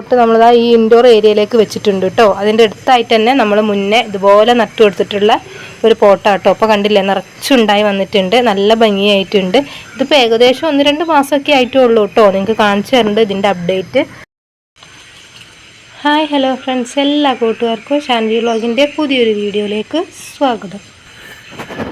Pot നമ്മളിതാ ഈ indoor ഏരിയയിലേക്ക് വെച്ചിട്ടുണ്ട് കേട്ടോ അതിന്റെ അടുത്തായിട്ട് തന്നെ നമ്മൾ മുന്നേ ഇതുപോലെ നട്ടു കൊടുത്തിട്ടുള്ള ഒരു പോട്ടാട്ടോ അപ്പോൾ കണ്ടില്ലേ നിറച്ചുണ്ടായി വന്നിട്ടുണ്ട് നല്ല ഭംഗിയായിട്ടുണ്ട്. ഇതിപ്പോൾ ഏകദേശം ഒന്ന് രണ്ട് മാസമൊക്കെ ആയിട്ടേ ഉള്ളൂ കേട്ടോ നിങ്ങൾക്ക് കാണിച്ചു തരുന്നുണ്ട് ഇതിന്റെ അപ്ഡേറ്റ് ഹായ് ഹലോ ഫ്രണ്ട്സ് എല്ലാ കൂട്ടുകാർക്കും ഷാൻവി വ്ളോഗിന്റെ പുതിയൊരു വീഡിയോയിലേക്ക് സ്വാഗതം.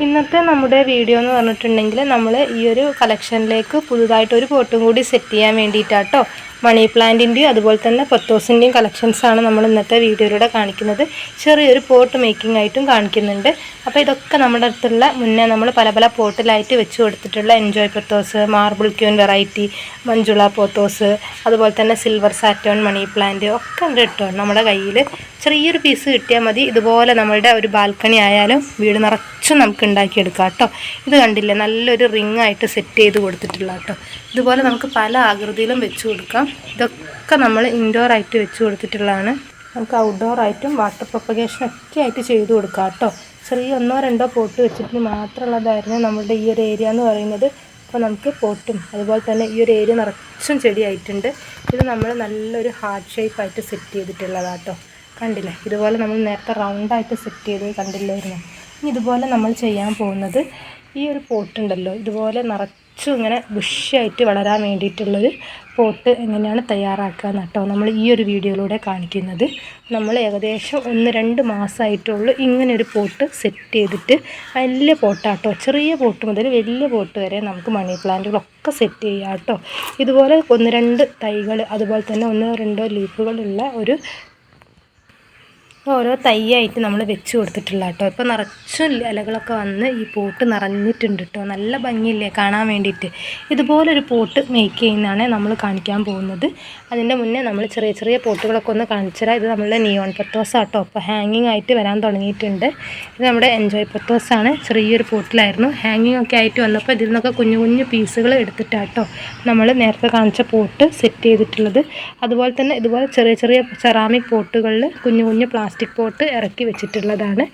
ഇന്നത്തെ നമ്മുടെ വീഡിയോ എന്ന് പറഞ്ഞിട്ടുണ്ടെങ്കിൽ നമ്മൾ ഈ ഒരു കളക്ഷനിലേക്ക് പുതുതായിട്ട് ഒരു പോട്ടും കൂടി സെറ്റ് ചെയ്യാൻ വേണ്ടിയിട്ടാട്ടോ മണി പ്ലാന്റിന്റെയും അതുപോലെ തന്നെ പൊത്തോസിന്റെയും കളക്ഷൻസാണ് നമ്മൾ ഇന്നത്തെ വീഡിയോയിലൂടെ കാണിക്കുന്നത്. ചെറിയൊരു പോട്ട് മേക്കിംഗ് ആയിട്ടും കാണിക്കുന്നുണ്ട്. അപ്പോൾ ഇതൊക്കെ നമ്മുടെ അടുത്തുള്ള മുന്നേ നമ്മൾ പല പല പോട്ടിലായിട്ട് വെച്ച് കൊടുത്തിട്ടുള്ള enjoy pothos marble queen variety Manjula pothos അതുപോലെ തന്നെ സിൽവർ സാറ്റോൺ മണി പ്ലാന്റ് ഒക്കെ ഉണ്ട്. കേട്ടോ നമ്മുടെ കയ്യിൽ ചെറിയൊരു പീസ് കിട്ടിയാൽ മതി. ഇതുപോലെ നമ്മളുടെ ഒരു ബാൽക്കണി ആയാലും വീട് നിറച്ചും നമുക്ക് ഉണ്ടാക്കിയെടുക്കാം കേട്ടോ. ഇത് കണ്ടില്ലേ? നല്ലൊരു റിംഗ് ആയിട്ട് സെറ്റ് ചെയ്ത് കൊടുത്തിട്ടുള്ള കേട്ടോ. ഇതുപോലെ നമുക്ക് പല ആകൃതിയിലും വെച്ച് കൊടുക്കാം. ഇതൊക്കെ നമ്മൾ ഇൻഡോർ ആയിട്ട് വെച്ച് കൊടുത്തിട്ടുള്ളതാണ്. നമുക്ക് ഔട്ട്ഡോർ ആയിട്ടും വാട്ടർ പ്രൊപ്പഗേഷൻ ഒക്കെ ആയിട്ട് ചെയ്ത് കൊടുക്കാം കേട്ടോ. ചെറിയ ഒന്നോ രണ്ടോ പോട്ട് വെച്ചിട്ട് മാത്രമുള്ളതായിരുന്നു നമ്മളുടെ ഈ ഒരു ഏരിയ എന്ന് പറയുന്നത്. അപ്പോൾ നമുക്ക് പോട്ടും അതുപോലെ തന്നെ ഈ ഒരു ഏരിയ നിറച്ചും ചെടിയായിട്ടുണ്ട്. ഇത് നമ്മൾ നല്ലൊരു ഹാർട്ട് ഷേപ്പായിട്ട് സെറ്റ് ചെയ്തിട്ടുള്ളതാട്ടോ കണ്ടില്ലേ? ഇതുപോലെ നമ്മൾ നേരത്തെ റൗണ്ടായിട്ട് സെറ്റ് ചെയ്ത് കണ്ടില്ലായിരുന്നു? ഇനി ഇതുപോലെ നമ്മൾ ചെയ്യാൻ പോകുന്നത് ഈ ഒരു പോട്ടുണ്ടല്ലോ ഇതുപോലെ നിറച്ചും ഇങ്ങനെ ബുഷായിട്ട് വളരാൻ വേണ്ടിയിട്ടുള്ളൊരു പോട്ട് എങ്ങനെയാണ് തയ്യാറാക്കുക കേട്ടോ നമ്മൾ ഈ ഒരു വീഡിയോയിലൂടെ കാണിക്കുന്നത്. നമ്മൾ ഏകദേശം ഒന്ന് രണ്ട് മാസമായിട്ടുള്ളൂ ഇങ്ങനെ ഒരു പോട്ട് സെറ്റ് ചെയ്തിട്ട് വലിയ പോട്ടാട്ടോ. ചെറിയ പോട്ട് മുതൽ വലിയ പോട്ട് വരെ നമുക്ക് മണി പ്ലാന്റുകളൊക്കെ സെറ്റ് ചെയ്യാം കേട്ടോ. ഇതുപോലെ ഒന്ന് രണ്ട് തൈകൾ അതുപോലെ തന്നെ ഒന്നോ രണ്ടോ ലീഫുകളുള്ള ഒരു ഓരോ തൈയായിട്ട് നമ്മൾ വെച്ച് കൊടുത്തിട്ടുള്ള കേട്ടോ. ഇപ്പോൾ നിറച്ചും ഇലകളൊക്കെ വന്ന് ഈ പോട്ട് നിറഞ്ഞിട്ടുണ്ട് കേട്ടോ. നല്ല ഭംഗിയില്ലേ കാണാൻ വേണ്ടിയിട്ട്. ഇതുപോലൊരു പോട്ട് മേക്ക് ചെയ്യുന്നതാണ് നമ്മൾ കാണിക്കാൻ പോകുന്നത്. അതിന്റെ മുന്നേ നമ്മൾ ചെറിയ ചെറിയ പോട്ടുകളൊക്കെ ഒന്ന് കാണിച്ചു തരാം. ഇത് നമ്മളുടെ നിയോൺ പത്തോസ് ആട്ടോ അപ്പോൾ ഹാങ്ങിങ് ആയിട്ട് വരാൻ തുടങ്ങിയിട്ടുണ്ട്. ഇത് നമ്മുടെ എൻജോയ് പത്തോസാണ് ചെറിയൊരു പോട്ടിലായിരുന്നു. ഹാങ്ങിങ് ഒക്കെ ആയിട്ട് വന്നപ്പോൾ ഇതിൽ നിന്നൊക്കെ കുഞ്ഞു കുഞ്ഞു പീസുകൾ എടുത്തിട്ടാട്ടോ നമ്മൾ നേരത്തെ കാണിച്ച പോട്ട് സെറ്റ് ചെയ്തിട്ടുള്ളത്. അതുപോലെ തന്നെ ഇതുപോലെ ചെറിയ ചെറിയ സെറാമിക് പോട്ടുകളിൽ കുഞ്ഞു കുഞ്ഞു പ്ലാസ്റ്റിക് പോട്ട് ഇറക്കി വെച്ചിട്ടുള്ളതാണ്.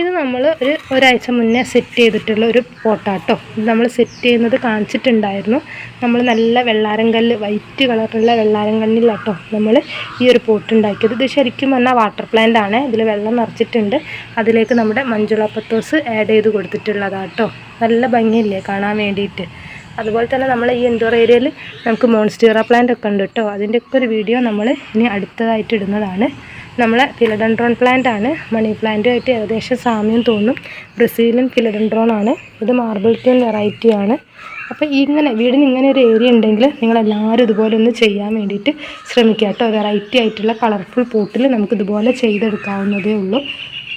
ഇത് നമ്മൾ ഒരു ഒരാഴ്ച മുന്നേ സെറ്റ് ചെയ്തിട്ടുള്ള ഒരു പോട്ടാട്ടോ. ഇത് നമ്മൾ സെറ്റ് ചെയ്യുന്നത് കാണിച്ചിട്ടുണ്ടായിരുന്നു. നമ്മൾ നല്ല വെള്ളാരം കല്ല് വൈറ്റ് കളറുള്ള വെള്ളാരം കല്ലിലാട്ടോ നമ്മൾ ഈ ഒരു പോട്ട് ഉണ്ടാക്കിയത് ഇത് ശരിക്കും പറഞ്ഞാൽ വാട്ടർ പ്ലാന്റ് ആണ്. ഇതിൽ വെള്ളം നിറച്ചിട്ടുണ്ട്. അതിലേക്ക് നമ്മുടെ മഞ്ജുള പത്തോസ് ആഡ് ചെയ്ത് കൊടുത്തിട്ടുള്ളതാട്ടോ. നല്ല ഭംഗിയില്ലേ കാണാൻ വേണ്ടിയിട്ട്. അതുപോലെ തന്നെ നമ്മൾ ഈ ഇൻഡോർ ഏരിയയിൽ നമുക്ക് മോൺസ്റ്റീറ പ്ലാന്റ് ഒക്കെ ഉണ്ട് കേട്ടോ അതിന്റെയൊക്കെ ഒരു വീഡിയോ നമ്മൾ ഇനി അടുത്തതായിട്ട് ഇടുന്നതാണ്. നമ്മളെ ഫിലഡൻഡ്രോൺ പ്ലാന്റ് ആണ്. മണി പ്ലാന്റുമായിട്ട് ഏകദേശം സാമ്യം തോന്നും. ബ്രസീലിയൻ ഫിലഡൻഡ്രോൺ ആണ്. ഇത് മാർബിൾ ടീൻ വെറൈറ്റി ആണ്. അപ്പോൾ ഇങ്ങനെ വീടിന് ഇങ്ങനെ ഒരു ഏരിയ ഉണ്ടെങ്കിൽ നിങ്ങളെല്ലാവരും ഇതുപോലെ ഒന്ന് ചെയ്യാൻ വേണ്ടിയിട്ട് ശ്രമിക്കുക കേട്ടോ. വെറൈറ്റി ആയിട്ടുള്ള കളർഫുൾ പോട്ടിൽ നമുക്കിതുപോലെ ചെയ്തെടുക്കാവുന്നതേ ഉള്ളൂ.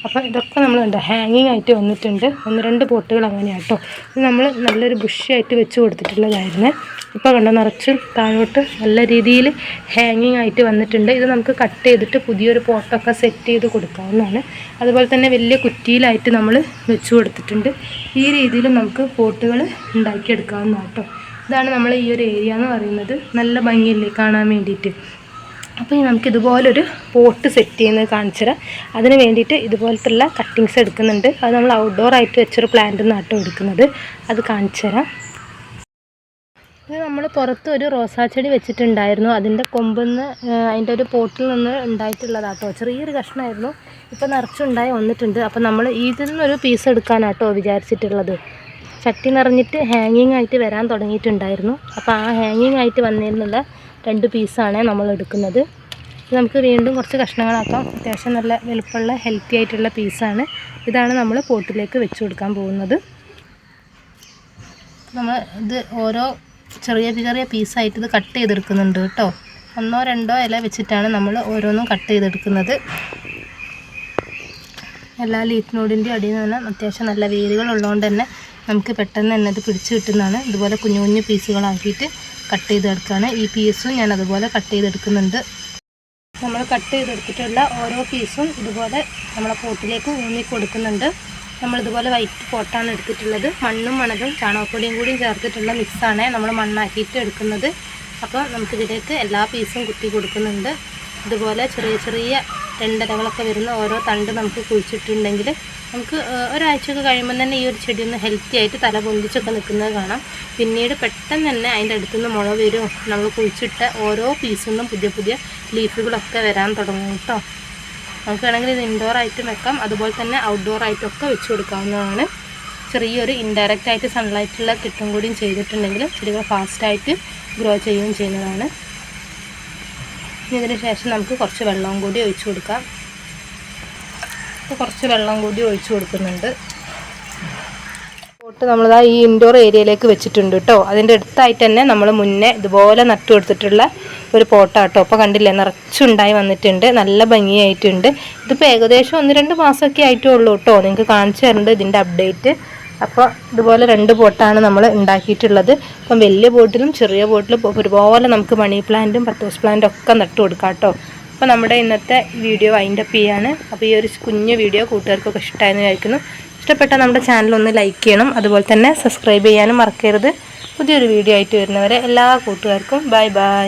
അപ്പോൾ ഇതൊക്കെ നമ്മൾ എന്താ ഹാങ്ങിങ് ആയിട്ട് വന്നിട്ടുണ്ട്. ഒന്ന് രണ്ട് പോട്ടുകൾ അങ്ങനെയാണ് കേട്ടോ ഇത് നമ്മൾ നല്ലൊരു ബുഷായിട്ട് വെച്ച് കൊടുത്തിട്ടുള്ളതായിരുന്നു. ഇപ്പോൾ കണ്ടോ നിറച്ചും താഴോട്ട് നല്ല രീതിയിൽ ഹാങ്ങിങ് ആയിട്ട് വന്നിട്ടുണ്ട്. ഇത് നമുക്ക് കട്ട് ചെയ്തിട്ട് പുതിയൊരു പോട്ടൊക്കെ സെറ്റ് ചെയ്ത് കൊടുക്കാവുന്നതാണ്. അതുപോലെ തന്നെ വലിയ കുറ്റിയിലായിട്ട് നമ്മൾ വെച്ച് കൊടുത്തിട്ടുണ്ട്. ഈ രീതിയിൽ നമുക്ക് പോട്ടുകൾ ഉണ്ടാക്കിയെടുക്കാവുന്നതാണ് കേട്ടോ ഇതാണ് നമ്മൾ ഈ ഒരു ഏരിയ എന്ന് പറയുന്നത്. നല്ല ഭംഗിയില്ലേ കാണാൻ വേണ്ടിയിട്ട്? അപ്പോൾ ഇനി നമുക്ക് ഇതുപോലൊരു പോട്ട് സെറ്റ് ചെയ്യുന്നത് കാണിച്ചു തരാം. അതിന് വേണ്ടിയിട്ട് ഇതുപോലത്തുള്ള കട്ടിങ്സ് എടുക്കുന്നുണ്ട്. അത് നമ്മൾ ഔട്ട്ഡോർ ആയിട്ട് വെച്ചൊരു പ്ലാന്റ് നാട്ടോ എടുക്കുന്നത്. അത് കാണിച്ചു തരാം. ഇത് നമ്മൾ പുറത്ത് ഒരു റോസാ ചെടി വെച്ചിട്ടുണ്ടായിരുന്നു. അതിന്റെ കൊമ്പെന്ന് അതിന്റെ ഒരു പോട്ടിൽ നിന്ന് ഉണ്ടായിട്ടുള്ളതാട്ടോ ചെറിയൊരു കഷ്ണമായിരുന്നു ഇപ്പോൾ നിറച്ചുണ്ടായി വന്നിട്ടുണ്ട്. അപ്പോൾ നമ്മൾ ഇതിൽ നിന്നൊരു പീസ് എടുക്കാനാട്ടോ വിചാരിച്ചിട്ടുള്ളത്. ചട്ടി നിറഞ്ഞിട്ട് ഹാങ്ങിങ് ആയിട്ട് വരാൻ തുടങ്ങിയിട്ടുണ്ടായിരുന്നു. അപ്പോൾ ആ ഹാങ്ങിങ് ആയിട്ട് വന്നതിനുള്ള രണ്ട് പീസാണ് നമ്മൾ എടുക്കുന്നത്. നമുക്ക് വീണ്ടും കുറച്ച് കഷ്ണങ്ങളാക്കാം. അത്യാവശ്യം നല്ല വെളുപ്പുള്ള ഹെൽത്തി ആയിട്ടുള്ള പീസാണ്. ഇതാണ് നമ്മൾ പോട്ടിലേക്ക് വെച്ച് കൊടുക്കാൻ പോകുന്നത്. നമ്മൾ ഇത് ഓരോ ചെറിയ ചെറിയ പീസായിട്ട് ഇത് കട്ട് ചെയ്തെടുക്കുന്നുണ്ട് കേട്ടോ. ഒന്നോ രണ്ടോ ഇല വെച്ചിട്ടാണ് നമ്മൾ ഓരോന്നും കട്ട് ചെയ്തെടുക്കുന്നത്. എല്ലാ ലീഫ് നോഡിന്റെ അടിയിൽ നിന്ന് അത്യാവശ്യം നല്ല വേരുകൾ ഉള്ളതുകൊണ്ട് തന്നെ നമുക്ക് പെട്ടെന്ന് തന്നെ ഇത് പിടിച്ച് കിട്ടുന്നതാണ്. ഇതുപോലെ കുഞ്ഞു കുഞ്ഞു പീസുകളാക്കിയിട്ട് കട്ട് ചെയ്തെടുക്കുകയാണ് ഈ പീസും ഞാൻ അതുപോലെ കട്ട് ചെയ്തെടുക്കുന്നുണ്ട്. നമ്മൾ കട്ട് ചെയ്തെടുത്തിട്ടുള്ള ഓരോ പീസും ഇതുപോലെ നമ്മളെ പോട്ടിലേക്ക് ഊന്നി കൊടുക്കുന്നുണ്ട്. നമ്മളിതുപോലെ വൈറ്റ് പോട്ടാണ് എടുത്തിട്ടുള്ളത്. മണ്ണും മണലും ചാണകപ്പൊടിയും കൂടിയും ചേർത്തിട്ടുള്ള മിക്സാണ് നമ്മൾ മണ്ണാക്കിയിട്ട് എടുക്കുന്നത്. അപ്പോൾ നമുക്കിതിലേക്ക് എല്ലാ പീസും കുത്തി കൊടുക്കുന്നുണ്ട്. ഇതുപോലെ ചെറിയ ചെറിയ രണ്ടരകളൊക്കെ വരുന്ന ഓരോ തണ്ട് നമുക്ക് കുഴിച്ചിട്ടുണ്ടെങ്കിൽ നമുക്ക് ഒരാഴ്ചയൊക്കെ കഴിയുമ്പോൾ തന്നെ ഈ ഒരു ചെടി ഒന്ന് ഹെൽത്തി ആയിട്ട് തല പൊന്തിച്ചൊക്കെ നിൽക്കുന്നത് കാണാം. പിന്നീട് പെട്ടെന്ന് തന്നെ അതിന്റെ അടുത്തുനിന്ന് മുള വരും. നമ്മൾ കുഴിച്ചിട്ട ഓരോ പീസിൽ നിന്നും പുതിയ പുതിയ ലീഫുകളൊക്കെ വരാൻ തുടങ്ങും കേട്ടോ നമുക്ക് വേണമെങ്കിൽ ഇത് ഇൻഡോർ ആയിട്ടും വെക്കാം. അതുപോലെ തന്നെ ഔട്ട്ഡോർ ആയിട്ടൊക്കെ വെച്ച് കൊടുക്കാവുന്നതാണ്. ചെറിയൊരു ഇൻഡയറക്റ്റ് ആയിട്ട് സൺലൈറ്റുള്ള കിട്ടും കൂടിയും ചെയ്തിട്ടുണ്ടെങ്കിൽ ചെടികൾ ഫാസ്റ്റായിട്ട് ഗ്രോ ചെയ്യുകയും ചെയ്യുന്നതാണ്. ഇനി ഇതിന് ശേഷം നമുക്ക് കുറച്ച് വെള്ളവും കൂടി ഒഴിച്ചു കൊടുക്കാം. കുറച്ച് വെള്ളം കൂടി ഒഴിച്ചു കൊടുക്കുന്നുണ്ട്. പോട്ട് നമ്മളിതാ ഈ ഇൻഡോർ ഏരിയയിലേക്ക് വെച്ചിട്ടുണ്ട് കേട്ടോ അതിന്റെ അടുത്തായിട്ട് തന്നെ നമ്മൾ മുന്നേ ഇതുപോലെ നട്ടു കൊടുത്തിട്ടുള്ള ഒരു പോട്ടാട്ടോ. അപ്പോൾ കണ്ടില്ലേ നിറച്ചുണ്ടായി വന്നിട്ടുണ്ട്. നല്ല ഭംഗിയായിട്ടുണ്ട്. ഇതിപ്പോൾ ഏകദേശം ഒന്ന് രണ്ട് മാസമൊക്കെ ആയിട്ടേ ഉള്ളൂ കേട്ടോ നിങ്ങൾക്ക് കാണിച്ചു തരുന്നുണ്ട് ഇതിന്റെ അപ്ഡേറ്റ് അപ്പോൾ ഇതുപോലെ രണ്ട് പോട്ടാണ് നമ്മൾ ഉണ്ടാക്കിയിട്ടുള്ളത്. അപ്പം വലിയ ബോട്ടിലും ചെറിയ ബോട്ടിലും ഒരുപോലെ നമുക്ക് മണി പ്ലാന്റും പത്തോസ് പ്ലാന്റും ഒക്കെ നട്ടു കൊടുക്കാം കേട്ടോ അപ്പോൾ നമ്മുടെ ഇന്നത്തെ വീഡിയോ വൈൻഡ് അപ്പ് ചെയ്യാണ്. അപ്പോൾ ഈ ഒരു കുഞ്ഞു വീഡിയോ കൂട്ടുകാർക്കൊക്കെ ഇഷ്ടമായെന്ന് വിചാരിക്കുന്നു. ഇഷ്ടപ്പെട്ടാൽ നമ്മുടെ ചാനൽ ഒന്ന് ലൈക്ക് ചെയ്യണം. അതുപോലെ തന്നെ സബ്സ്ക്രൈബ് ചെയ്യാനും മറക്കരുത്. പുതിയൊരു വീഡിയോ ആയിട്ട് വരുന്നവരെ എല്ലാ കൂട്ടുകാർക്കും ബൈ ബൈ